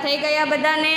પાકા થઈ ગયા બધાને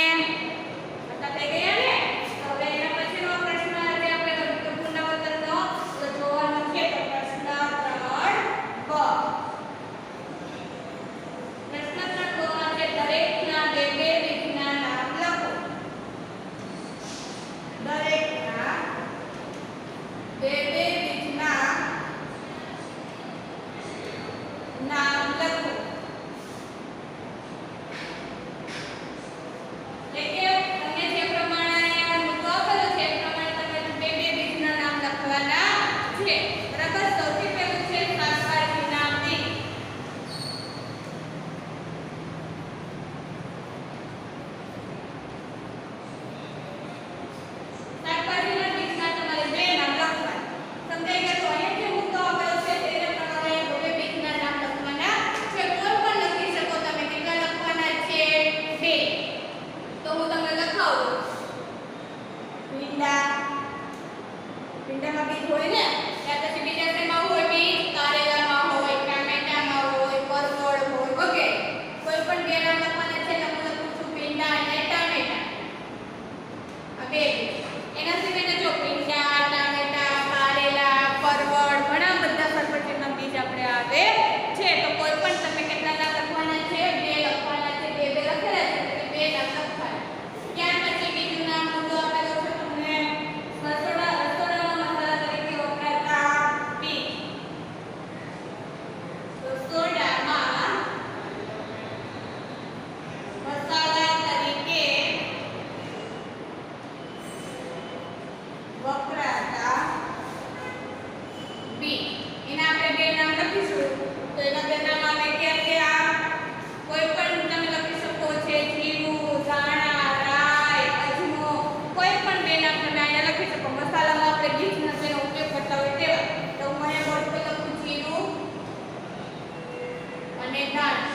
Comentários?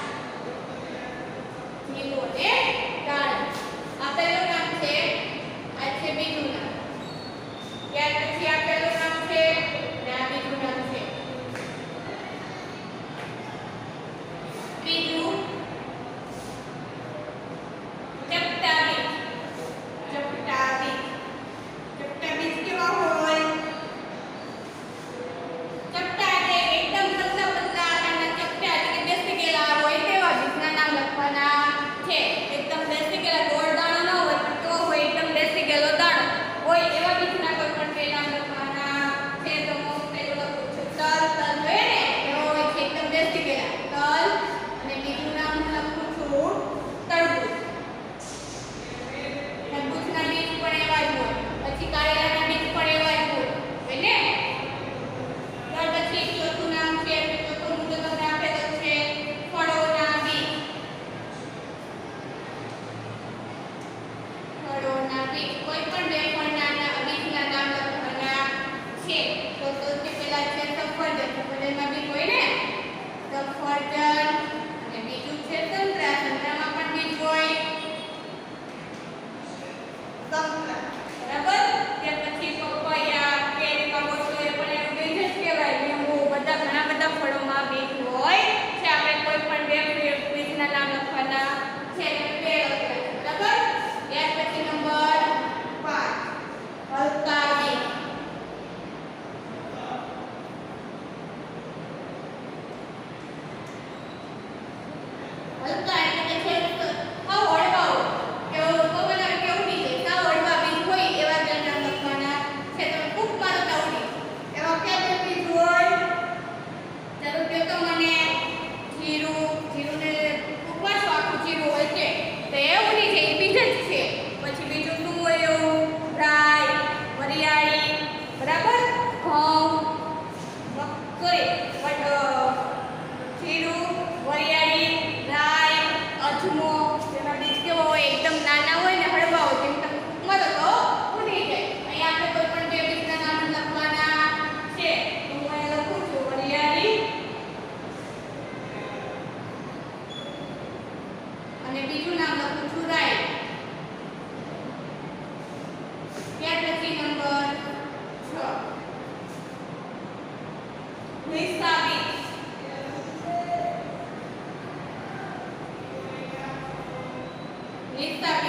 Me conecta. Виктор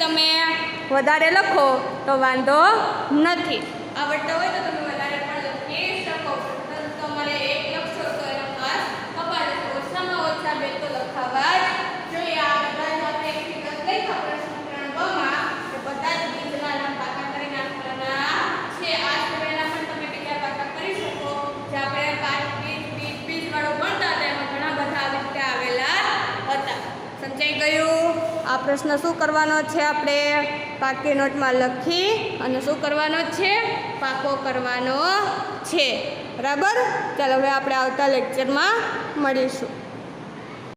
તમે વધારે લખો તો વાંધો નથી. આવડતા હોય તો તમે પ્રશ્ન શું કરવાનો છે આપણે? પાકી નોટમાં લખી અને શું કરવાનો છે? પાકો કરવાનો છે. બરાબર? ચાલો હવે આપણે આવતા લેક્ચરમાં મળીશું.